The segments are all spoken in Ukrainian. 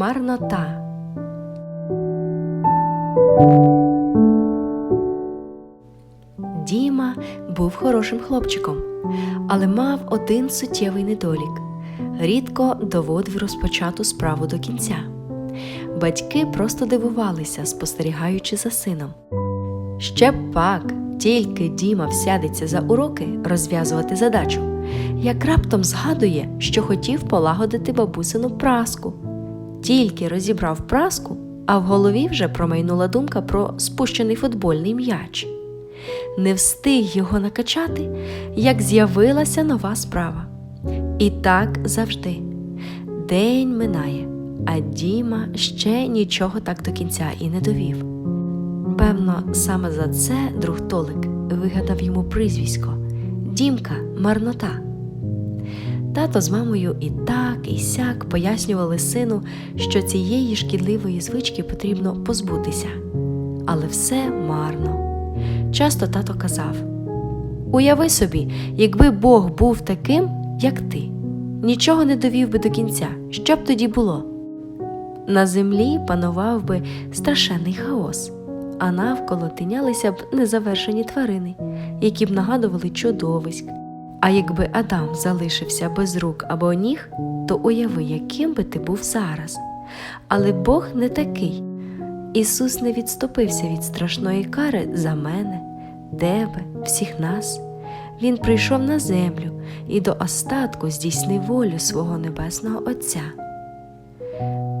Марнота. Діма був хорошим хлопчиком, але мав один суттєвий недолік рідко доводив розпочату справу до кінця. Батьки просто дивувалися, спостерігаючи за сином. Ще пак, тільки Діма всядеться за уроки розв'язувати задачу, як раптом згадує, що хотів полагодити бабусину праску. Тільки розібрав праску, а в голові вже промайнула думка про спущений футбольний м'яч. Не встиг його накачати, як з'явилася нова справа. І так завжди. День минає, а Діма ще нічого так до кінця і не довів. Певно, саме за це друг Толик вигадав йому прізвисько Дімка Марнота. Тато з мамою і так, і сяк пояснювали сину, що цієї шкідливої звички потрібно позбутися. Але все марно. Часто тато казав: Уяви собі, якби Бог був таким, як ти, нічого не довів би до кінця, що б тоді було? На землі панував би страшенний хаос, а навколо тинялися б незавершені тварини, які б нагадували чудовиськ. А якби Адам залишився без рук або ніг, то уяви, яким би ти був зараз. Але Бог не такий. Ісус не відступився від страшної кари за мене, тебе, всіх нас. Він прийшов на землю і до остатку здійснив волю свого Небесного Отця.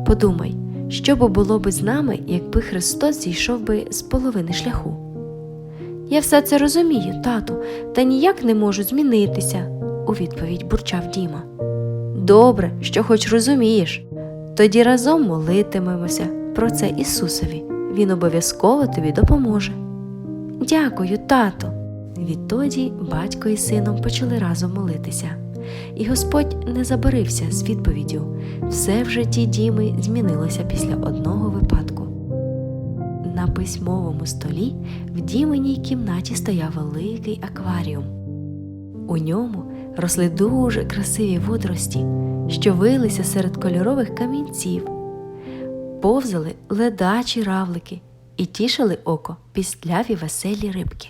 Подумай, що би було би з нами, якби Христос зійшов би з половини шляху. Я все це розумію, тату, та ніяк не можу змінитися, у відповідь бурчав Діма. Добре, що хоч розумієш. Тоді разом молитимемося про це Ісусові. Він обов'язково тобі допоможе. Дякую, тату. Відтоді батько і сином почали разом молитися, і Господь не забарився з відповіддю все в житті Діми змінилося після одного випадку. Письмовому столі в Діминій кімнаті стояв великий акваріум. У ньому росли дуже красиві водорості, що вилися серед кольорових камінців, повзали ледачі равлики і тішили око пістляві веселі рибки.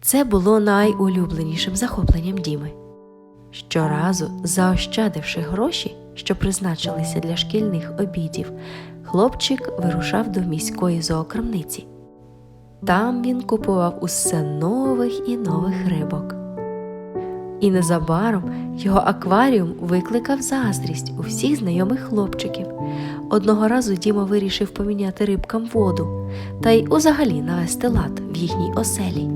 Це було найулюбленішим захопленням Діми. Щоразу, заощадивши гроші, що призначилися для шкільних обідів, хлопчик вирушав до міської зоокрамниці. Там він купував усе нових і нових рибок. І незабаром його акваріум викликав заздрість у всіх знайомих хлопчиків. Одного разу Діма вирішив поміняти рибкам воду та й узагалі навести лад в їхній оселі.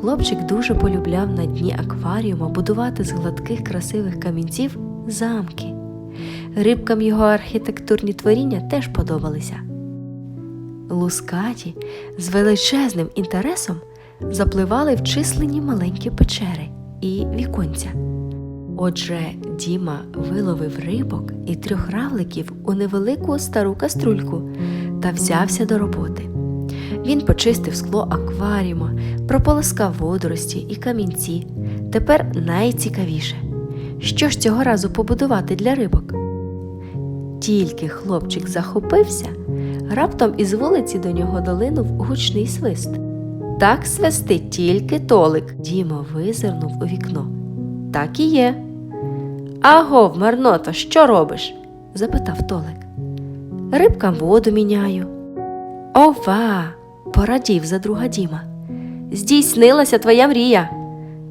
Хлопчик дуже полюбляв на дні акваріума будувати з гладких красивих камінців замки. Рибкам його архітектурні творіння теж подобалися. Лускаті з величезним інтересом запливали в численні маленькі печери і віконця. Отже, Діма виловив рибок і трьох равликів у невелику стару каструльку та взявся до роботи. Він почистив скло акваріума, прополоскав водорості і камінці. Тепер найцікавіше. Що ж цього разу побудувати для рибок? Тільки хлопчик захопився, раптом із вулиці до нього долинув гучний свист. Так свистить тільки толик. Діма визирнув у вікно. Так і є. Агов, марнота, що робиш? запитав Толик. Рибкам воду міняю. Ова! порадів за друга Діма. Здійснилася твоя мрія.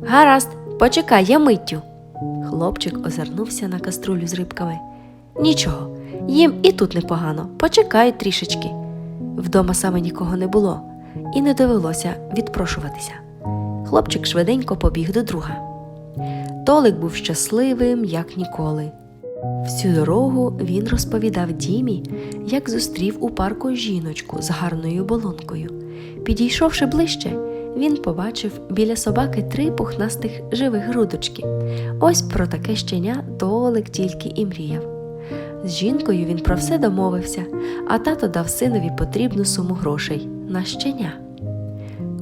Гаразд, почекай, я миттю. Хлопчик озирнувся на каструлю з рибками. Нічого, їм і тут непогано, почекай трішечки. Вдома саме нікого не було, і не довелося відпрошуватися. Хлопчик швиденько побіг до друга. Толик був щасливим, як ніколи. Всю дорогу він розповідав Дімі, як зустрів у парку жіночку з гарною болонкою. Підійшовши ближче, він побачив біля собаки три пухнастих живих грудочки. Ось про таке щеня Толик тільки і мріяв. З жінкою він про все домовився, а тато дав синові потрібну суму грошей на щеня.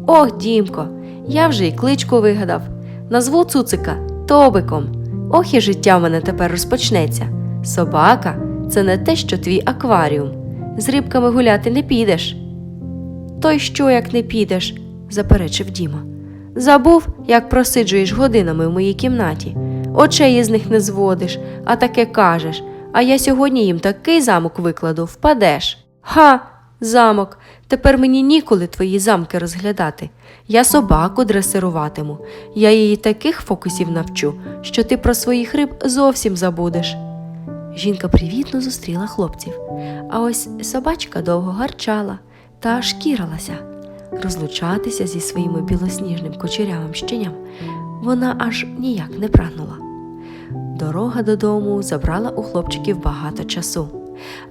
Ох, Дімко, я вже й кличку вигадав. Назву цуцика Тобиком. Ох і життя в мене тепер розпочнеться. Собака це не те, що твій акваріум. З рибками гуляти не підеш. То й що, як не підеш, заперечив Діма. Забув, як просиджуєш годинами в моїй кімнаті. Очей із них не зводиш, а таке кажеш. А я сьогодні їм такий замок викладу, впадеш. Ха, замок. Тепер мені ніколи твої замки розглядати. Я собаку дресируватиму. Я її таких фокусів навчу, що ти про своїх риб зовсім забудеш. Жінка привітно зустріла хлопців, а ось собачка довго гарчала та шкірилася. Розлучатися зі своїм білосніжним кучерявим щеням вона аж ніяк не прагнула. Дорога додому забрала у хлопчиків багато часу,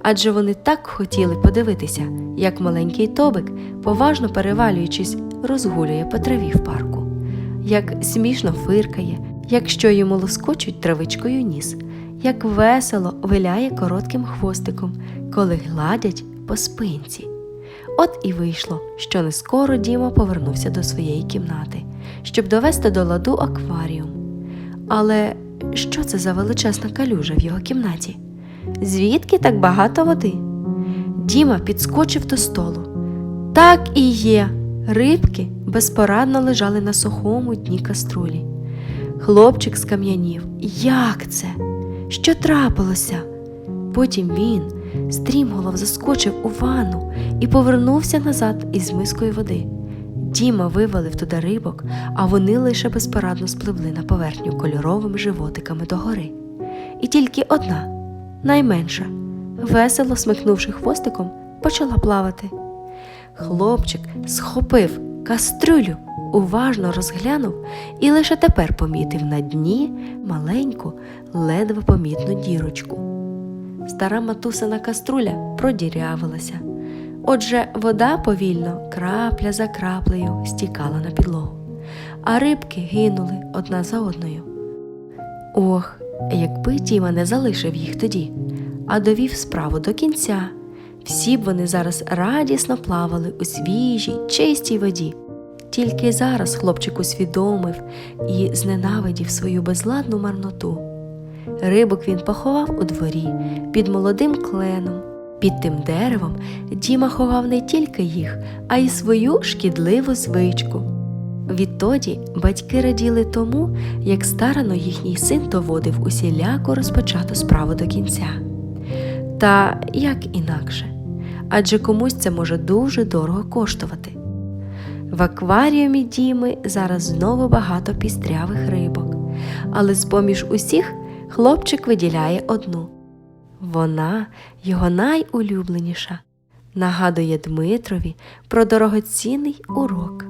адже вони так хотіли подивитися, як маленький тобик, поважно перевалюючись, розгулює по траві в парку, як смішно фиркає, якщо йому лоскочуть травичкою ніс, як весело виляє коротким хвостиком, коли гладять по спинці. От і вийшло, що не скоро Діма повернувся до своєї кімнати, щоб довести до ладу акваріум. Але що це за величезна калюжа в його кімнаті? Звідки так багато води? Діма підскочив до столу. Так і є. Рибки безпорадно лежали на сухому дні каструлі. Хлопчик скам'янів. Як це? Що трапилося? Потім він, стрімголов, заскочив у ванну і повернувся назад із мискою води. Діма вивалив туди рибок, а вони лише безпорадно спливли на поверхню кольоровими животиками догори. І тільки одна, найменша, весело смикнувши хвостиком, почала плавати. Хлопчик схопив кастрюлю, уважно розглянув і лише тепер помітив на дні маленьку, ледве помітну дірочку. Стара матусина каструля продірявилася. Отже, вода повільно, крапля за краплею, стікала на підлогу, а рибки гинули одна за одною. Ох, якби Діма не залишив їх тоді, а довів справу до кінця, всі б вони зараз радісно плавали у свіжій, чистій воді. Тільки зараз хлопчик усвідомив і зненавидів свою безладну марноту. Рибок він поховав у дворі під молодим кленом. Під тим деревом Діма ховав не тільки їх, а й свою шкідливу звичку. Відтоді батьки раділи тому, як старано їхній син доводив усіляко розпочату справу до кінця. Та як інакше, адже комусь це може дуже дорого коштувати. В акваріумі Діми зараз знову багато пістрявих рибок, але з поміж усіх хлопчик виділяє одну. Вона його найулюбленіша, нагадує Дмитрові про дорогоцінний урок.